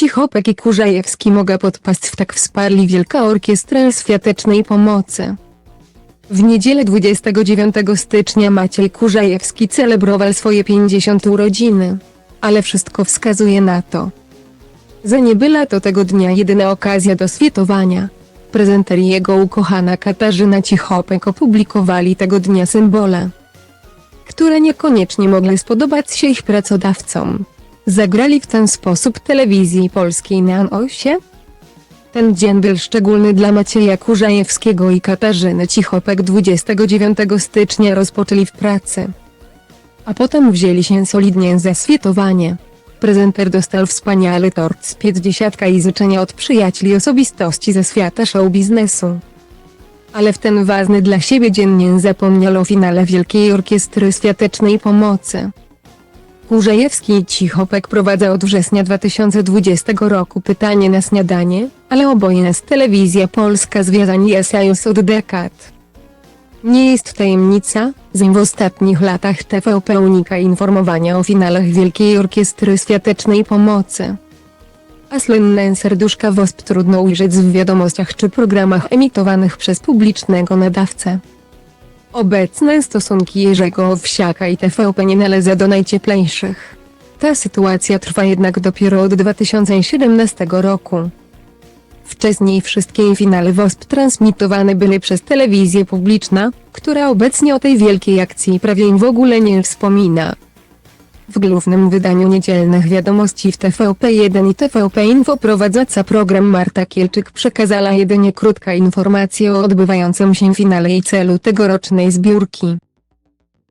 Cichopek i Kurzajewski mogę podpaść w tak wsparli Wielka Orkiestra Świątecznej Pomocy. W niedzielę 29 stycznia Maciej Kurzajewski celebrował swoje 50 urodziny. Ale wszystko wskazuje na to. Za nie była to tego dnia jedyna okazja do świętowania. Prezenter jego ukochana Katarzyna Cichopek opublikowali tego dnia symbole, które niekoniecznie mogły spodobać się ich pracodawcom. Zagrali w ten sposób telewizji polskiej na Anosie? Ten dzień był szczególny dla Macieja Kurzajewskiego i Katarzyny Cichopek 29 stycznia rozpoczęli w pracy. A potem wzięli się solidnie za świętowanie. Prezenter dostał wspaniały tort z 50 i życzenia od przyjaciół osobistości ze świata show biznesu. Ale w ten ważny dla siebie dzień nie zapomniał o finale Wielkiej Orkiestry Świątecznej Pomocy. Kurzajewski i Cichopek prowadzą od września 2020 roku pytanie na śniadanie, ale oboje z telewizja polska związani już od dekad. Nie jest tajemnica, że w ostatnich latach TVP unika informowania o finalach Wielkiej Orkiestry Świątecznej Pomocy. A słynne serduszka WOSP trudno ujrzeć w wiadomościach czy programach emitowanych przez publicznego nadawcę. Obecne stosunki Jerzego Owsiaka i TVP nie należą do najcieplejszych. Ta sytuacja trwa jednak dopiero od 2017 roku. Wcześniej wszystkie finale WOSP transmitowane były przez telewizję publiczna, która obecnie o tej wielkiej akcji prawie w ogóle nie wspomina. W głównym wydaniu niedzielnych wiadomości w TVP1 i TVP Info prowadząca program Marta Kielczyk przekazała jedynie krótka informacja o odbywającym się finale i celu tegorocznej zbiórki.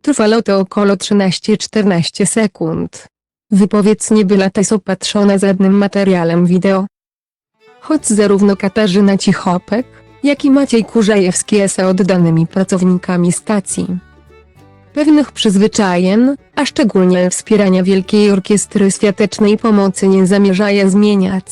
Trwało to około 13-14 sekund. Wypowiedź nie była też opatrzona żadnym materiałem wideo. Choć zarówno Katarzyna Cichopek, jak i Maciej Kurzajewski są oddanymi pracownikami stacji. Pewnych przyzwyczajeń, a szczególnie wspierania Wielkiej Orkiestry Świątecznej Pomocy nie zamierzają zmieniać.